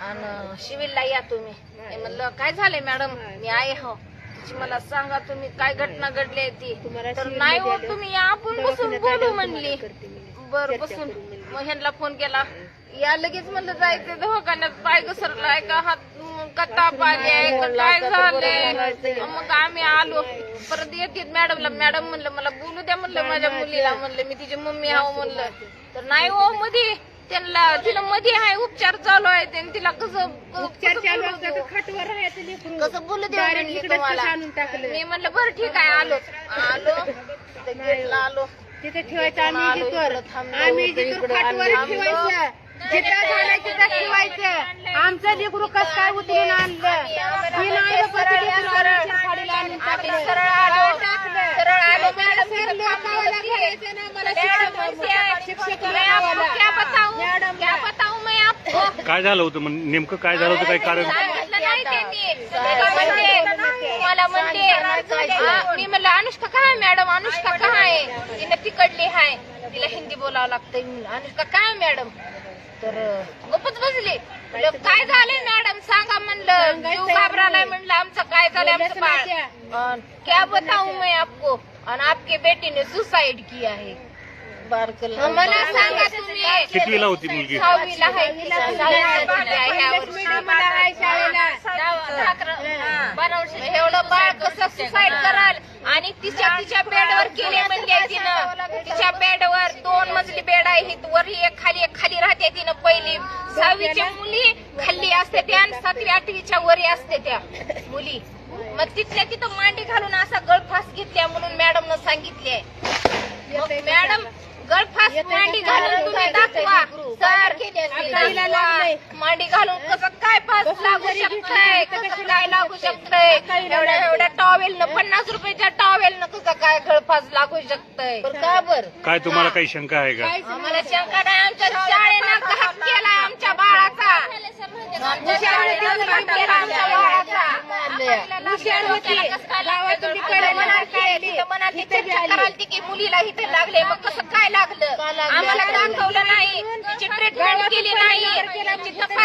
आणि शिविरला या तुम्ही. मी म्हणलं काय झालंय मॅडम? मी आहे हो. तिची मला सांगा तुम्ही काय घटना घडली आहे ती. तर नाही हो तुम्ही या आपण बसून बोलू म्हणली. बर बसून. मग ह्यांना फोन केला. या लगेच म्हणलं जायचं दवाखान्यात पाय घसरलाय का? हात का ताप आली काय झालंय? मग आम्ही आलो. परत येते मॅडमला. मॅडम म्हणलं मला बोलू द्या म्हणलं माझ्या मुलीला. म्हणलं मी तिची मम्मी आहो म्हणलं. तर नाही हो मध्ये त्यांना तिला मध्ये आहे उपचार चालू आहे त्यांनी तिला कसं उपचार चालू? खाटवर राहायचं लेकरू. कसं बोलू देऊ Direct म्हणली इकडेच तुम्हाला? कसं आणून टाकलं? मी म्हणलं बरं ठीक आहे आलो. आलो. गेटला आलो. तिथे ठेवायचं आम्ही आम्ही इकडं जिथवर इकडं खाटवर थांबलो. ठेवायचं जिथं झालं तिथं ठेवायचं. आमचं लेकरू कस काय उचलून आणलं? नाही रे पती लेकरू आमच्या खाडीला आणून आम्ही टाकलं. सरळ आलो. टाकलं. सरळ आलो. मॅडम ना, मला मॅडम शिक्षक म्हणते आहे, शिक्षक मैं आपको लोकावाला. क्या बताऊं मॅडम क्या बताऊं मैं आपको काय झालं होतं? मग नेमकं काय झालं होतं? काय कारण? सांगितलं नाही त्यांनी. मला म्हणते मला म्हणते हा, मी म्हणलं अनुष्का काय आहे, मॅडम? अनुष्का काय आहे? तिने तिकडली हाय. तिला हिंदी बोलावं लागतंय म्हणलं, अनुष्का काय आहे, मॅडम? तर गप्पच बसली. म्हणलं, काय झालंय मॅडम? सांगा म्हणलं. जीव घाबरालाय म्हणलं आमचं काय झालंय आमचं बाळ. क्या बताऊं मैं आपको? आणि आपके बेटी ने सुसाइड किया मला सांगा तुम्ही. कितवीला होती मुलगी? सहावीला आहे. एवढं बाळ कसं सुसाईड कराल? आणि तिच्या तिच्या बेडवर केले म्हणजे तिनं तिच्या बेडवर दोन मजली बेड आहे ही वरी एक खाली एक खाली राहते तिनं पहिली. सहावीच्या मुली खाली असते त्या आणि सातवी आठवीच्या वरी असते त्या मुली. मग तिथल्या तिथं मांडी घालून असा गळफास घेतल्या म्हणून मॅडमनं सांगितले. मॅडम गळफास मांडी घालून तुम्ही दाखवा. सर दाखवा. मांडी घालून कसं काय पास लागू शकतंय? कसं काय लागू शकतंय? एवढ्या एवढ्या टॉवेलनं पन्नास रुपयाच्या टॉवेलनं कसं काय गळफास लागू शकतंय? का बर? काय तुम्हाला काही शंका आहे का? आम्हाला शंका नाही. आमच्या शाळेनं घात केला आमच्या बाळाचा. आमच्या शाळेनं घात केला. आमच्या बाळाचा. म्हणाली की मुलीला इथे लागले. मग कसं काय लागलं? आम्हाला दाखवलं नाही. तिची ट्रीटमेंट केली नाही. तपास